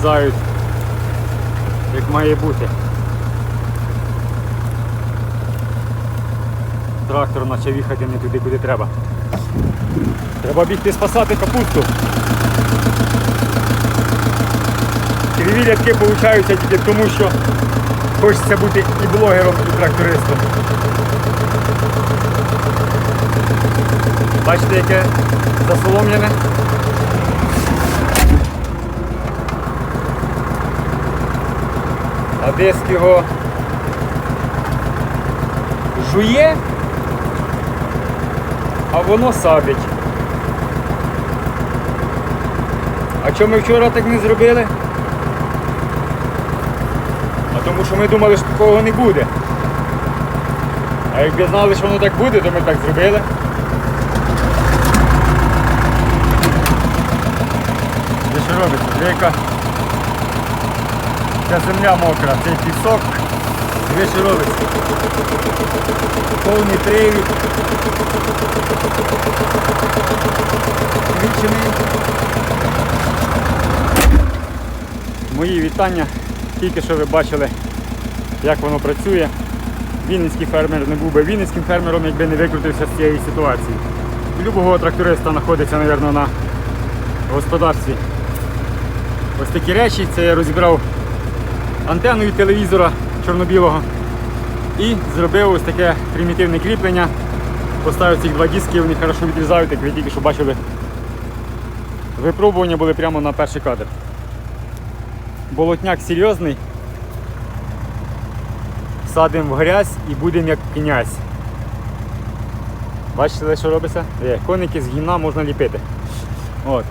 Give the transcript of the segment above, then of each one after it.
відрізають як має бути. Трактор почав їхати не туди, куди треба. Треба бігти спасати капусту. Криві рядки получаються тільки тому, що хочеться бути і блогером, і трактористом. Бачите, яке засоломлене? Диск його жує, а воно садить. А чому ми вчора так не зробили? А тому що ми думали, що такого не буде. А якби знали, що воно так буде, то ми так зробили. Де що робиться? Яка ця земля мокра, цей пісок. Де що? Повний привід. Відчини. Мої вітання. Тільки що ви бачили, як воно працює. Вінницький фермер не був би вінницьким фермером, якби не викрутився з цієї ситуації. Любого тракториста знаходиться, мабуть, на господарстві. Ось такі речі. Це я розібрав антенну від телевізора чорно-білого і зробив ось таке примітивне кріплення. Поставив цих два диски, вони хорошо відрізають, як ви тільки що бачили. Випробування були прямо на перший кадр. Болотняк серйозний. Садимо в грязь і будемо як князь. Бачите, що робиться? Є, коники з гімна можна ліпити. От.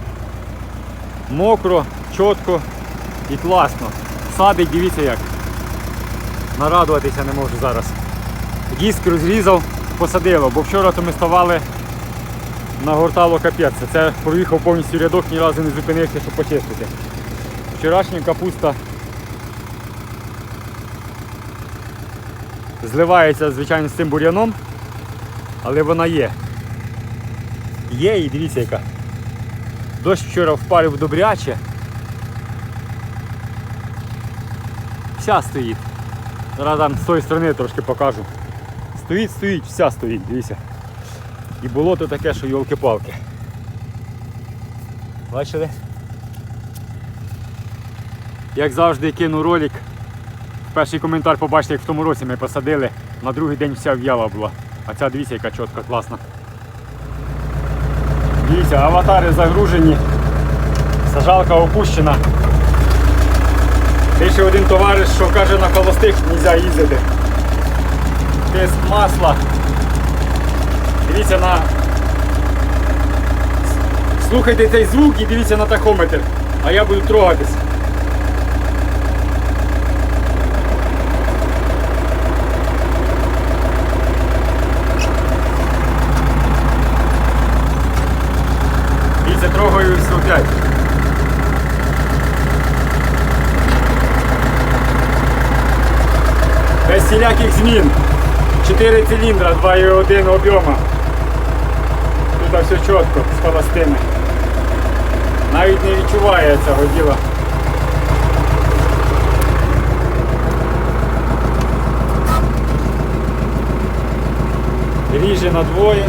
Мокро, чітко і класно. Садить, дивіться як. Нарадуватися не можу зараз. Диск розрізав, посадило, бо вчора то ми ставали нагортало капець. Це проїхав повністю рядок, ні разу не зупинився, щоб почистити. Вчорашня капуста зливається, звичайно, з цим бур'яном, але вона є. Є і дивіться яка. Дощ вчора впарив добряче. Вся стоїть. Зараз там з тої сторони трошки покажу. Стоїть, стоїть, вся стоїть, дивіться. І болото таке, що йолки-палки. Бачили? Як завжди кину ролик. Перший коментар побачите, як в тому році ми посадили. На другий день вся в'яла була. А ця дивіться, яка чітка, класна. Дивіться, аватари загружені. Сажалка опущена. Ти ще один товариш, що каже на холостих не можна їздити. Без масла. Дивіться на. Слухайте цей звук і дивіться на тахометр. А я буду трогатись. Дивіться, трогаюсь опять. Без всіляких змін. 4 циліндра, 2,1 об'єма. Тут все чітко з холостими. Навіть не відчуває цього діла. Ріже на двоє.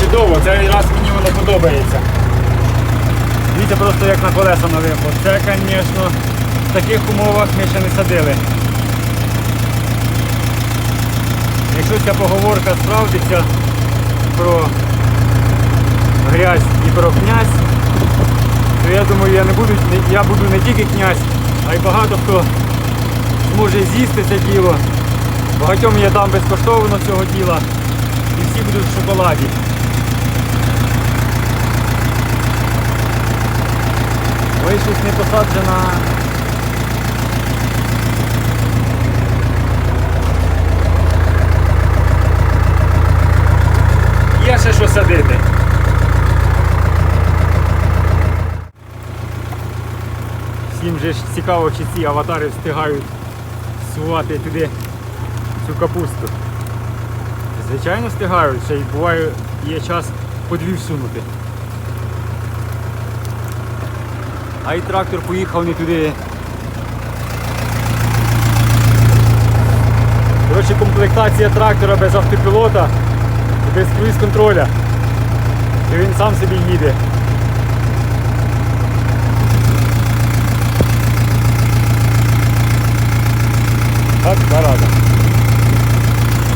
Чудово, цей раз мені воно подобається. Дивіться просто як на колеса налипло. Це, звісно, в таких умовах ми ще не садили. Якщо ця поговорка справдиться про грязь і про князь, то я думаю, я не буду, я буду не тільки князь, а й багато хто зможе з'їсти це діло. Багатьом я дам безкоштовно цього діла і всі будуть в шоколаді. Ой, щось не посаджена. Ще що садити. Всім же ж цікаво, чи ці аватари встигають сувати туди цю капусту. Звичайно встигають, ще й буває є час по дві всунути. А і трактор поїхав не туди. Коротше, комплектація трактора без автопілота без круїз контроля. І він сам собі їде. Так, зараза.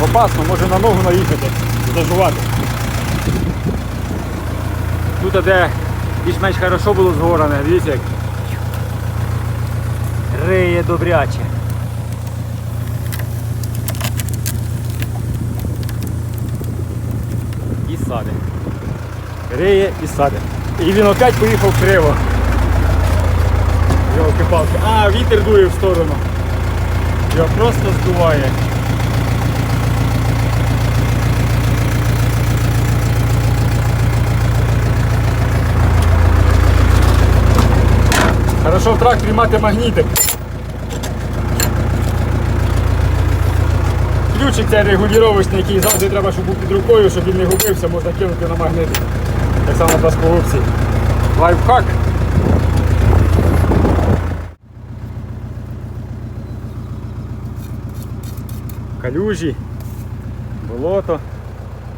Опасно, може на ногу наїхати, зажувати. Тут, де більш-менш хорошо було згоране, дивіться як. Риє добряче. І саде. Риє і саде. І він опять поїхав криво. Йолки-палки. А, вітер дує в сторону. Його просто здуває. Хорошо в тракторі мати магнітик. Ключик цей регулювачний, який завжди треба, щоб був під рукою, щоб він не губився, можна кинути на магнитик. Так само пласкогубці. Лайфхак. Калюжі, болото.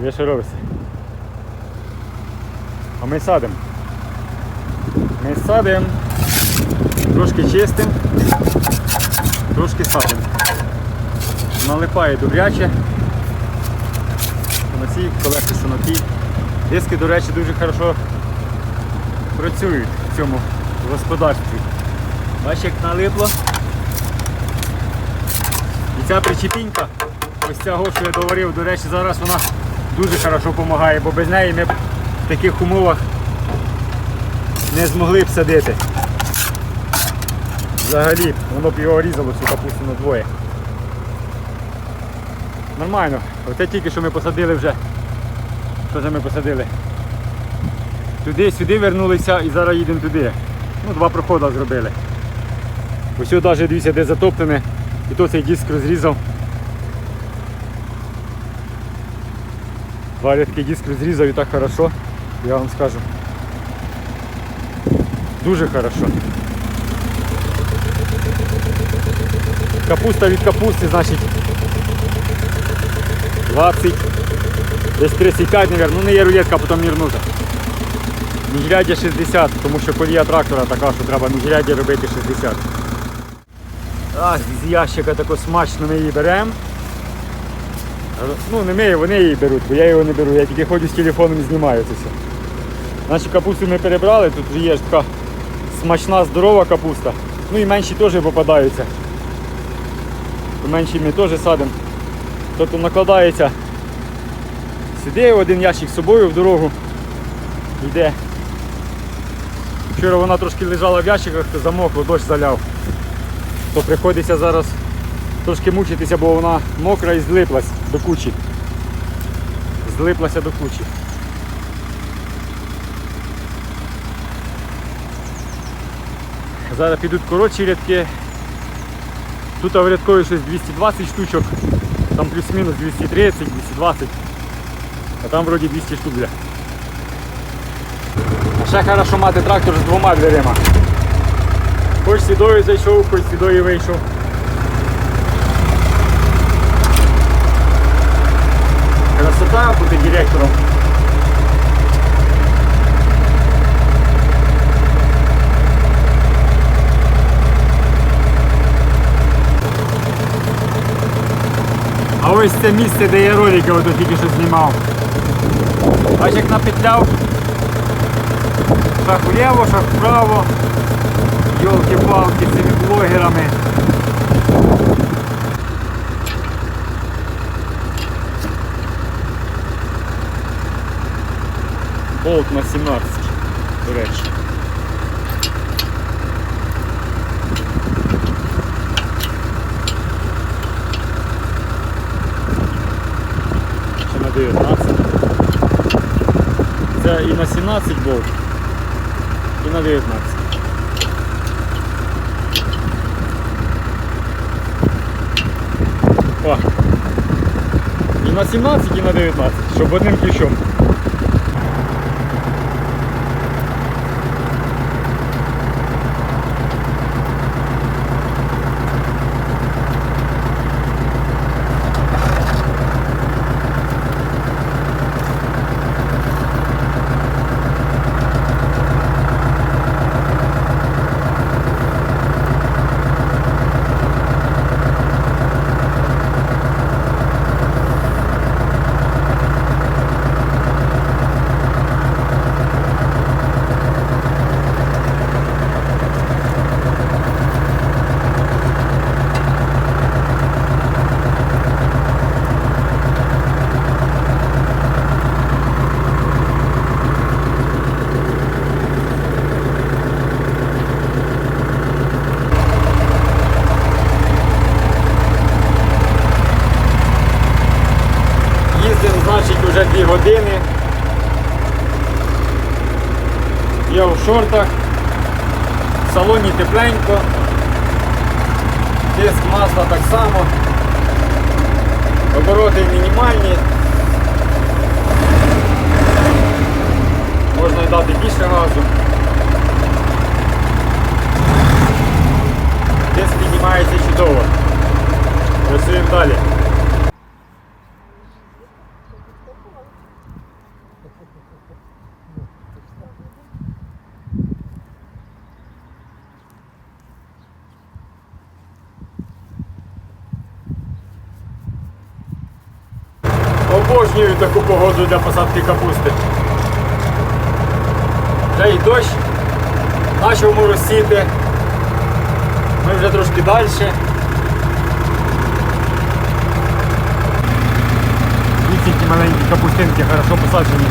Є що робиться. А ми садимо. Ми садимо, трошки чистимо, трошки садимо. Налипає добряче. На цій колекції, що на тій. Диски, до речі, дуже хорошо працюють в цьому господарстві. Бачиш, як налипло. І ця причепінька, ось ця що я говорив, до речі, зараз вона дуже хорошо допомагає, бо без неї ми б в таких умовах не змогли б садити. Взагалі, воно б його різало цю капусту на двоє. Нормально. Оце тільки що ми посадили вже. Це ми посадили? Туди, сюди вернулися і зараз їдемо туди. Ну, два проходи зробили. Ось навіть дивіться, де затоплене. І то цей диск розрізав. Два рядки диск розрізав і так хорошо, я вам скажу. Дуже хорошо. Капуста від капусти, значить 20, десь 35, мабуть, ну не є рулетка, а потім мірнута. Міжряддя 60, тому що колія трактора така, що треба міжряддя робити 60. А, з ящика тако смачно ми її беремо. Ну, не ми, вони її беруть, бо я його не беру, я тільки ходжу з телефоном і знімаю це все. Наші капусту ми перебрали, тут є ж така смачна, здорова капуста. Ну і менші теж попадаються. Менші ми теж садимо. Тобто накладається сюди один ящик з собою в дорогу йде. Вчора вона трошки лежала в ящиках, то замокло, дощ заляв. То приходиться зараз трошки мучитися, бо вона мокра і злиплась до кучі. Злиплася до кучі. Зараз підуть коротші рядки. Тут в рядкові щось 220 штучок, там плюс-мінус 230, 220, а там вроді 200 штук. Бля. А ще хорошо мати трактор з двома дверима. Хоч сідою зайшов, хоч сідою вийшов. Красота бути директором. Ось це місце, де я ролики ото тільки що знімав. Аж як напетляв. Шаг вліво, шаг вправо. Йолки-палки цими блогерами. Болт на 17, до речі. і на 17 болт, і на 19. О. І на 17, і на 19, щоб одним ключом. вже 2 години. Я в шортах, в салоні тепленько, тиск масла так само, обороти мінімальні. Можна й дати більше газу. Тиск піднімається чудово. Працюємо далі. Погоду для посадки капусти. Вже і дощ почав моросіти. Ми вже трошки далі. Які маленькі капустинки, хорошо посаджені.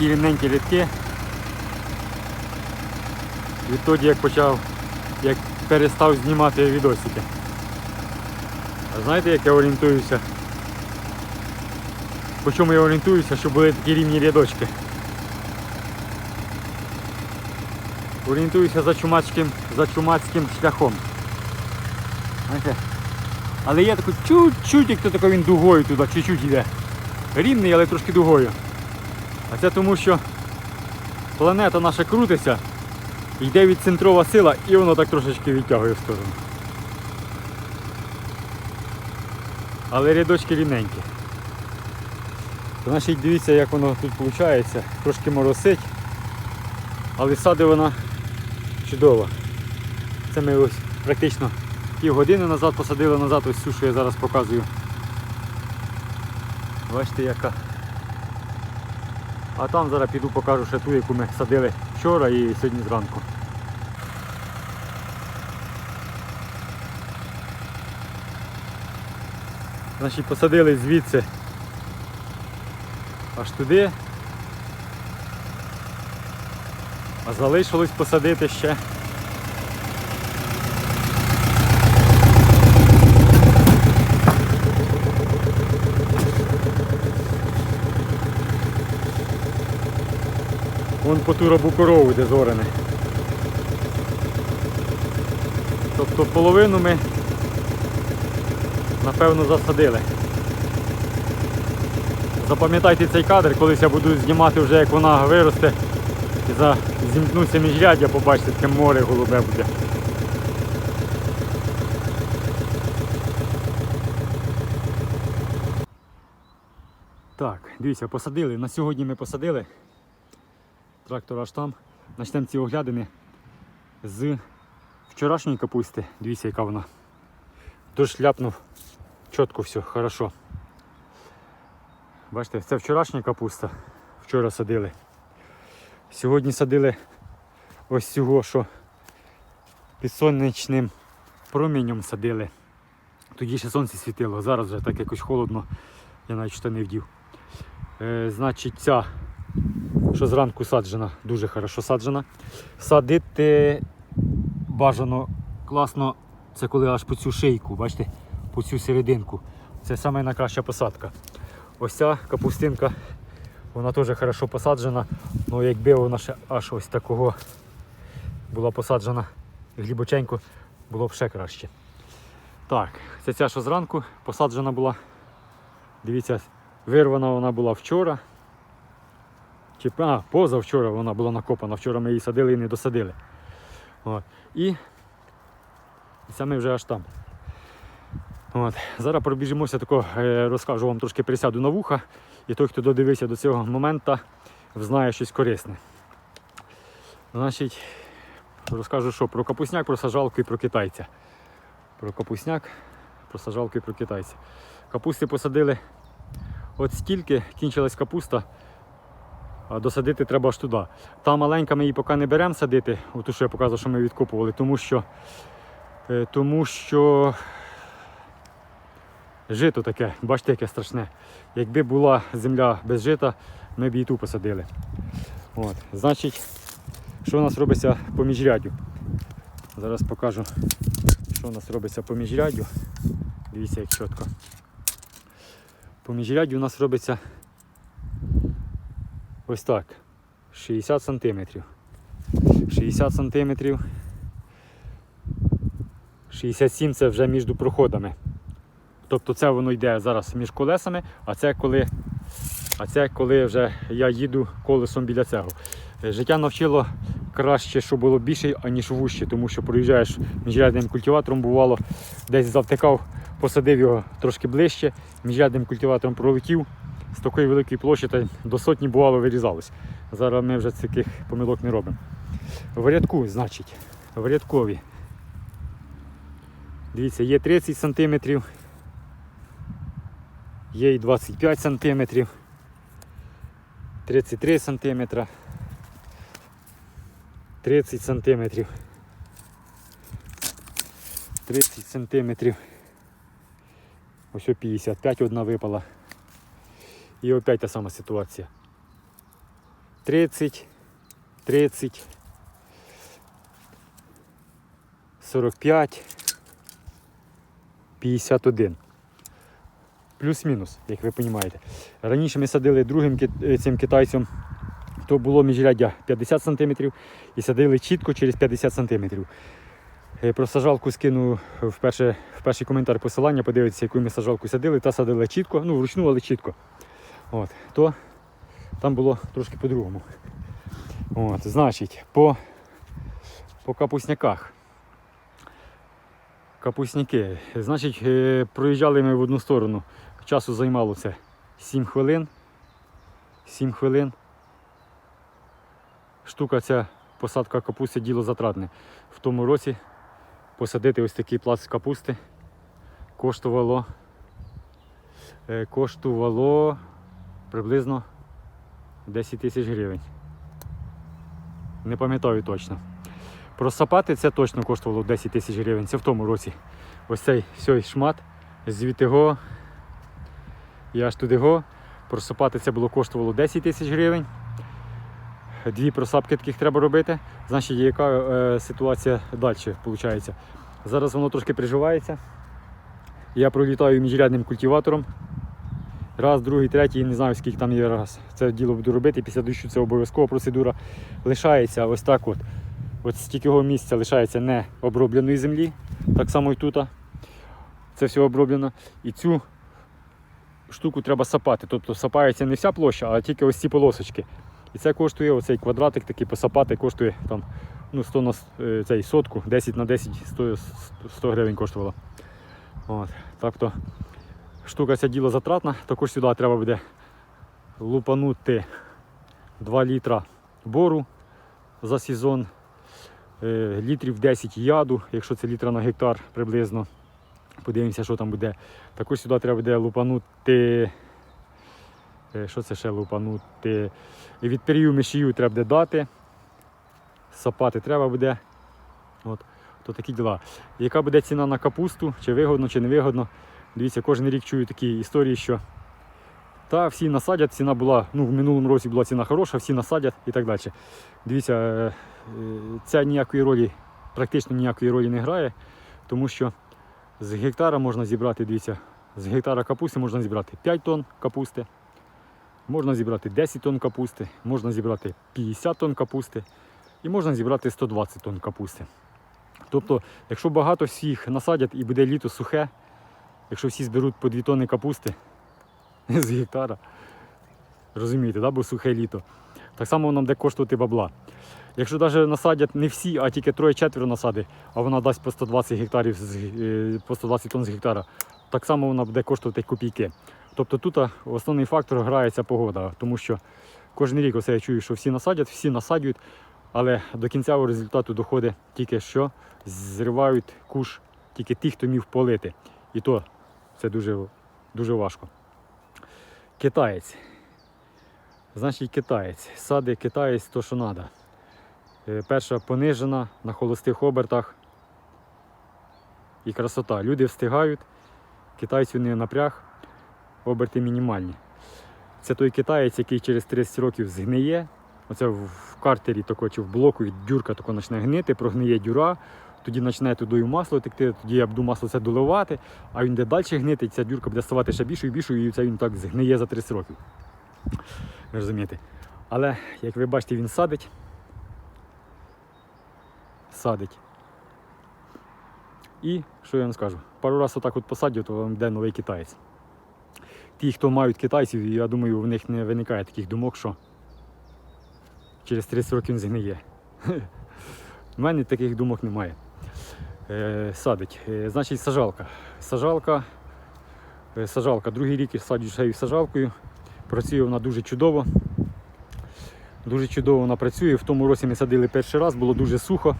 Які рівненькі рядки. Відтоді як почав, як перестав знімати відосики. А знаєте, як я орієнтуюся? По чому я орієнтуюся, щоб були такі рівні рядочки? Орієнтуюся за чумацьким, за чумацьким шляхом. Знаєте? Але є такий чуть-чуть, як то тако він дугою туди, чуть-чуть йде. Рівний, але трошки дугою. А це тому, що планета наша крутиться, йде від центрова сила і воно так трошечки відтягує в сторону. Але рядочки рівненькі. Значить, дивіться, як воно тут виходить. Трошки моросить, але сади вона чудова. Це ми ось практично півгодини назад посадили назад ось цю, що я зараз показую. Бачите, яка. А там зараз піду покажу ще ту, яку ми садили вчора і сьогодні зранку. Значить посадили звідси аж туди. А залишилось посадити ще. Вон по ту робу корову, де зорене. Тобто половину ми напевно засадили. Запам'ятайте цей кадр, колись я буду знімати вже як вона виросте і за зімкнуться міжряддя, побачите, таке море голубе буде. Так, дивіться, посадили. На сьогодні ми посадили. Трактор аж там. Начнемо ці оглядини з вчорашньої капусти. Дивіться, яка вона. Тож ляпнув чітко все, хорошо. Бачите, це вчорашня капуста. вчора садили. Сьогодні садили ось цього, що під сонячним промінням садили. Тоді ще сонце світило, зараз вже так якось холодно, я навіть штани вдів. Е, значить, ця, що зранку саджена, дуже хорошо саджена. Садити бажано класно, це коли аж по цю шийку, бачите, по цю серединку. Це саме найкраща посадка. Ось ця капустинка, вона теж хорошо посаджена, але якби вона ще аж ось такого була посаджена глибоченько, було б ще краще. Так, це ця, що зранку посаджена була. Дивіться, вирвана вона була вчора. Чи, а, позавчора вона була накопана. Вчора ми її садили і не досадили. От. І, це ми вже аж там. От. Зараз пробіжимося тако, е, розкажу вам трошки присяду на вуха. І той, хто додивився до цього моменту, знає щось корисне. Значить, розкажу, що про капусняк, про сажалку і про китайця. Про капусняк, про сажалку і про китайця. Капусти посадили от стільки, кінчилась капуста, досадити треба аж туди. Та маленька ми її поки не беремо садити, оту, що я показував, що ми відкопували, тому що, е, тому що жито таке, бачите, яке страшне. Якби була земля без жита, ми б її ту посадили. От. Значить, що у нас робиться по міжрядю? Зараз покажу, що у нас робиться по міжрядю. Дивіться, як чітко. По міжрядю у нас робиться ось так. 60 сантиметрів. 60 сантиметрів. 67 це вже між проходами. Тобто це воно йде зараз між колесами, а це коли, а це коли вже я їду колесом біля цього. Е, Життя навчило краще, щоб було більше, аніж вужче, тому що проїжджаєш міжрядним культиватором, бувало, десь завтикав, посадив його трошки ближче, міжрядним культиватором пролетів, з такої великої площі та до сотні бувало вирізалось. Зараз ми вже таких помилок не робимо. В рядку, значить, в рядкові. Дивіться, є 30 сантиметрів. Є і 25 сантиметрів, 33 сантиметра, 30 сантиметрів, 30 сантиметрів. Ось о 55 одна випала. І опять та сама ситуація. 30, 30, 45, 51 плюс-мінус, як ви розумієте. Раніше ми садили другим е, цим китайцем, то було міжряддя 50 см і садили чітко через 50 см. Про сажалку скину в, перше, в перший коментар посилання, подивитися, яку ми сажалку садили, та садила чітко, ну вручну, але чітко. От, то там було трошки по-другому. От, значить, по, по капусняках. Капусняки. Значить, е, проїжджали ми в одну сторону. Часу займало це 7 хвилин. 7 хвилин. Штука ця посадка капусти діло затратне. В тому році посадити ось такий пласт капусти коштувало, е, коштувало приблизно 10 тисяч гривень. Не пам'ятаю точно. Просапати це точно коштувало 10 тисяч гривень. Це в тому році. Ось цей всей шмат звідти го і аж туди го. Просапати це було коштувало 10 тисяч гривень. Дві просапки таких треба робити. Значить, яка е, ситуація далі виходить? Зараз воно трошки приживається. Я пролітаю міжрядним культиватором. Раз, другий, третій, не знаю скільки там є раз. Це діло буду робити. Після дощу це обов'язкова процедура. Лишається ось так от. От стільки місця лишається не обробленої землі. Так само і тут. Це все оброблено. І цю штуку треба сапати. Тобто сапається не вся площа, а тільки ось ці полосочки. І це коштує оцей квадратик такий посапати, коштує там ну, 100 на е, цей сотку, 10 на 10, 100, 100 гривень коштувало. От. Тобто штука ця діло затратна, також сюди треба буде лупанути 2 літра бору за сезон, е, літрів 10 яду, якщо це літра на гектар приблизно. Подивимося, що там буде. Також сюди треба буде лупанути Е, Що це ще лупанути? Від перію мишію треба буде дати. Сапати треба буде. От, то такі діла. Яка буде ціна на капусту, чи вигодно, чи не вигодно. Дивіться, кожен рік чую такі історії, що та всі насадять, ціна була, ну в минулому році була ціна хороша, всі насадять і так далі. Дивіться, е, е, ця ніякої ролі, практично ніякої ролі не грає, тому що з гектара можна зібрати, дивіться, з гектара капусти можна зібрати 5 тонн капусти, можна зібрати 10 тонн капусти, можна зібрати 50 тонн капусти і можна зібрати 120 тонн капусти. Тобто, якщо багато всіх насадять і буде літо сухе, якщо всі зберуть по 2 тонни капусти з гектара, розумієте, да? бо сухе літо, так само воно буде коштувати бабла. Якщо навіть насадять не всі, а тільки троє-четверо насади, а вона дасть по 120 гектарів е, по 120 тонн з гектара, так само вона буде коштувати копійки. Тобто тут основний фактор грається погода, тому що кожен рік оце я чую, що всі насадять, всі насаджують, але до кінцевого результату доходить тільки що зривають куш тільки ті, хто міг полити. І то це дуже, дуже важко. Китаєць. Значить, китаєць. Сади китаєць то, що треба. Перша понижена на холостих обертах. І красота. Люди встигають, китайцю не напряг, оберти мінімальні. Це той китаєць, який через 30 років згниє. Оце в картері тако, чи в блоку дюрка тако почне гнити, прогниє дюра, тоді почне туди масло текти, тоді я буду масло це доливати, а він де далі гнити, і ця дюрка буде ставати ще більшою і більшою, і це він так згниє за 30 років. Розумієте? Але, як ви бачите, він садить. Садить. І що я вам скажу? Пару разів отак от посадив, то вам йде новий китаєць. Ті, хто мають китайців, я думаю, в них не виникає таких думок, що через 30 років він згниє. У мене таких думок немає. Е, садить. Е, значить, сажалка. Сажалка, е, сажалка. Другий рік я саджу шею сажалкою. Працює вона дуже чудово. Дуже чудово вона працює. В тому році ми садили перший раз, було дуже сухо.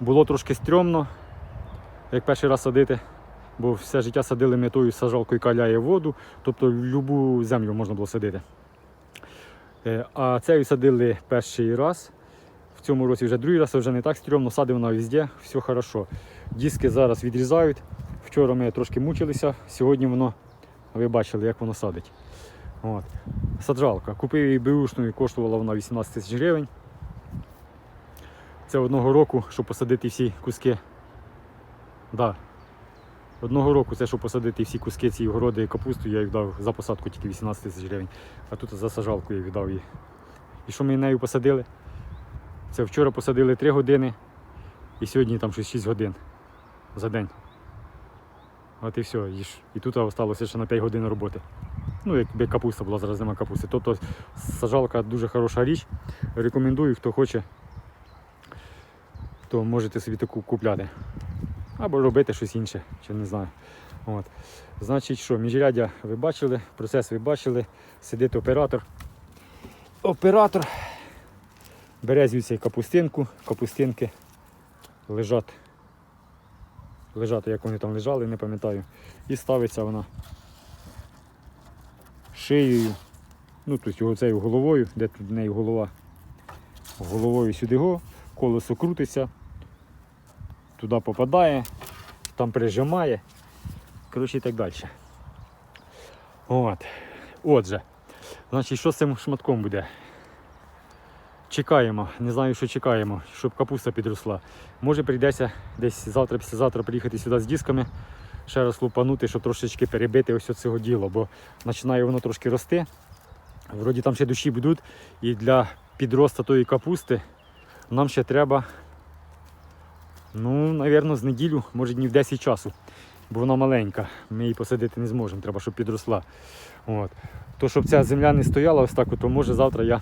Було трошки стрьомно, як перший раз садити, бо все життя садили ми тою сажалкою каляє воду, тобто любу землю можна було садити. А цею садили перший раз. В цьому році вже другий раз, вже не так стрьомно, садив вона везде, все хорошо. Диски зараз відрізають. Вчора ми трошки мучилися, сьогодні воно, ви бачили, як воно садить. От. Саджалка. Купив її беушною, коштувала вона 18 тисяч гривень. Це одного року, щоб посадити всі куски. Да. Одного року це, щоб посадити всі куски цієї городи і капусту, я їх дав за посадку тільки 18 тисяч гривень. А тут за сажалку я віддав її. І що ми нею посадили? Це вчора посадили 3 години і сьогодні там щось 6 годин за день. От і все. І, і тут залишилося ще на 5 годин роботи. Ну, якби капуста була, зараз нема капусти. Тобто сажалка дуже хороша річ. Рекомендую, хто хоче, то можете собі таку купляти. Або робити щось інше, чи не знаю. От. Значить, що, міжряддя ви бачили, процес ви бачили, сидить оператор. Оператор бере звідси капустинку, капустинки лежать. Лежать, як вони там лежали, не пам'ятаю. І ставиться вона шиєю, ну тобто цією головою, де тут в неї голова. Головою сюди го, колесо крутиться, туди попадає, там прижимає. Коротше і так далі. От. Отже, значить, що з цим шматком буде? Чекаємо, не знаю, що чекаємо, щоб капуста підросла. Може прийдеться десь завтра, післязавтра приїхати сюди з дисками, ще раз лупанути, щоб трошечки перебити ось цього діло, бо починає воно трошки рости. Вроді там ще душі будуть. І для підросту тої капусти нам ще треба, ну, напевно, з неділю, може днів 10 часу. Бо вона маленька, ми її посадити не зможемо, треба, щоб підросла. От. То, щоб ця земля не стояла ось так, то може завтра я,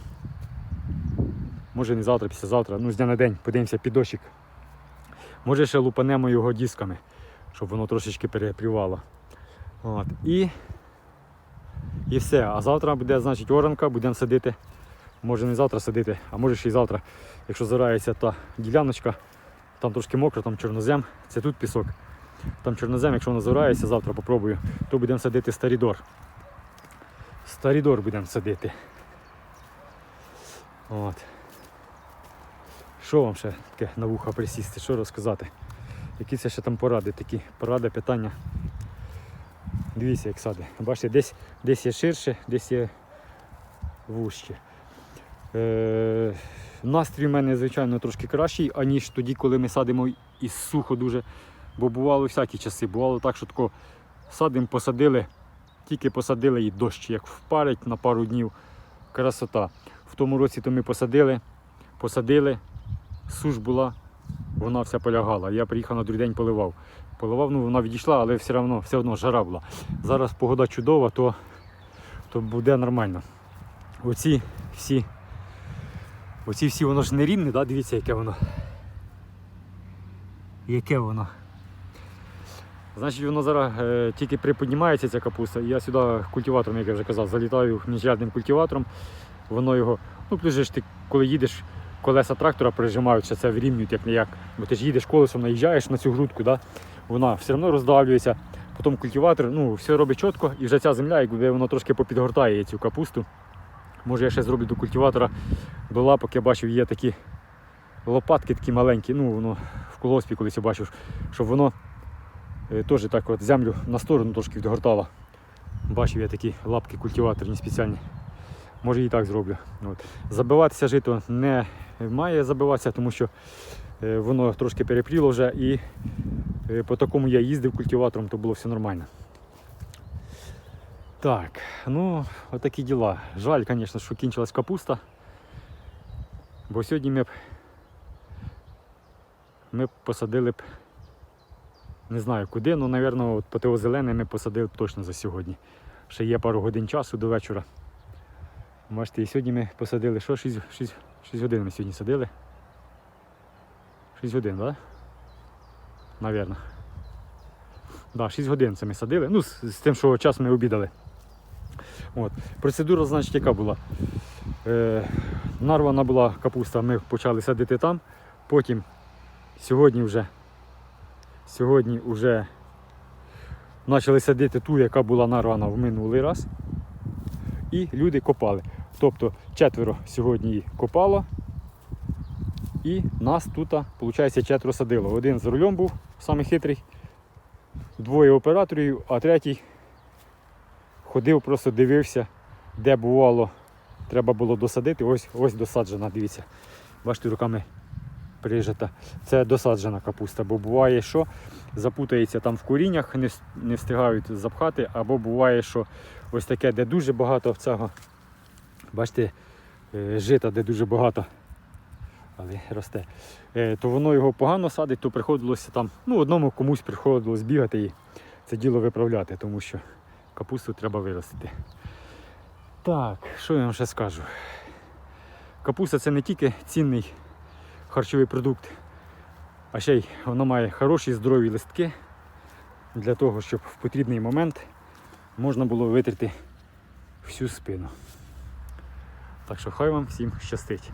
може не завтра, післязавтра, ну з дня на день подивимося під дощик. Може ще лупанемо його дисками, щоб воно трошечки перепрівало. От. І, і все. А завтра буде, значить, оранка, будемо садити. Може не завтра садити, а може ще й завтра, якщо зирається та діляночка, там трошки мокро, там чорнозем, це тут пісок. Там чорнозем, якщо воно зорається, завтра попробую, то будемо садити старідор. Старідор будемо садити. От. Що вам ще таке на вуха присісти? Що розказати? Які це ще там поради такі? Поради, питання. Дивіться, як сади. Бачите, десь, десь є ширше, десь є вужче. Е, настрій в мене, звичайно, трошки кращий, аніж тоді, коли ми садимо із сухо дуже. Бо бувало всякі часи. Бувало так, що тако садимо, посадили, тільки посадили і дощ, як впарить на пару днів. Красота. В тому році то ми посадили, посадили, суш була, вона вся полягала. Я приїхав на другий день поливав. Поливав, ну вона відійшла, але все одно, все одно жара була. Зараз погода чудова, то, то буде нормально. Оці всі, оці всі воно ж не рівне, да? дивіться, яке воно. Яке воно. Значить, воно зараз е, тільки приподнімається ця капуста. і Я сюди культиватором, як я вже казав, залітаю міжрядним культиватором. Воно його, ну плюс ж ти, коли їдеш, колеса трактора прижимають, що це вирівнюють як не як. Бо ти ж їдеш колесом, наїжджаєш на цю грудку, да? вона все одно роздавлюється. Потім культиватор, ну, все робить чітко, і вже ця земля, якби воно трошки попідгортає цю капусту. Може я ще зроблю до культиватора, до лапок, я бачив, є такі лопатки такі маленькі, ну воно в колгоспі колись я бачив, щоб воно е, теж так от землю на сторону трошки відгортало. Бачив я такі лапки культиваторні спеціальні. Може і так зроблю. От. Забиватися жито не має забиватися, тому що е, воно трошки перепріло вже і е, по такому я їздив культиватором, то було все нормально. Так, ну, отакі діла. Жаль, звісно, що кінчилась капуста. Бо сьогодні ми б, ми б посадили б, не знаю куди, ну, напевно, по ТО зелене ми посадили б точно за сьогодні. Ще є пару годин часу до вечора. Бачите, і сьогодні ми посадили, що 6, 6, 6 годин ми сьогодні садили. 6 годин, так? Да? Навірно. Да, 6 годин це ми садили. Ну, з, з тим, що час ми обідали. От. Процедура, значить, яка була? Е, нарвана була капуста, ми почали садити там. Потім сьогодні вже, сьогодні вже почали садити ту, яка була нарвана в минулий раз. І люди копали. Тобто четверо сьогодні копало. І нас тут, виходить, четверо садило. Один за рулем був, самий хитрий, двоє операторів, а третій ходив, просто дивився, де бувало, треба було досадити. Ось ось досаджена, дивіться. Бачите, руками прижата. Це досаджена капуста, бо буває, що запутається там в коріннях, не встигають запхати, або буває, що ось таке, де дуже багато цього, бачите, е, жита, де дуже багато. Але росте, Е, то воно його погано садить, то приходилося там, ну одному комусь приходилось бігати і це діло виправляти, тому що капусту треба виростити. Так, що я вам ще скажу? Капуста це не тільки цінний харчовий продукт, а ще й вона має хороші здорові листки для того, щоб в потрібний момент можна було витерти всю спину. Так що хай вам всім щастить.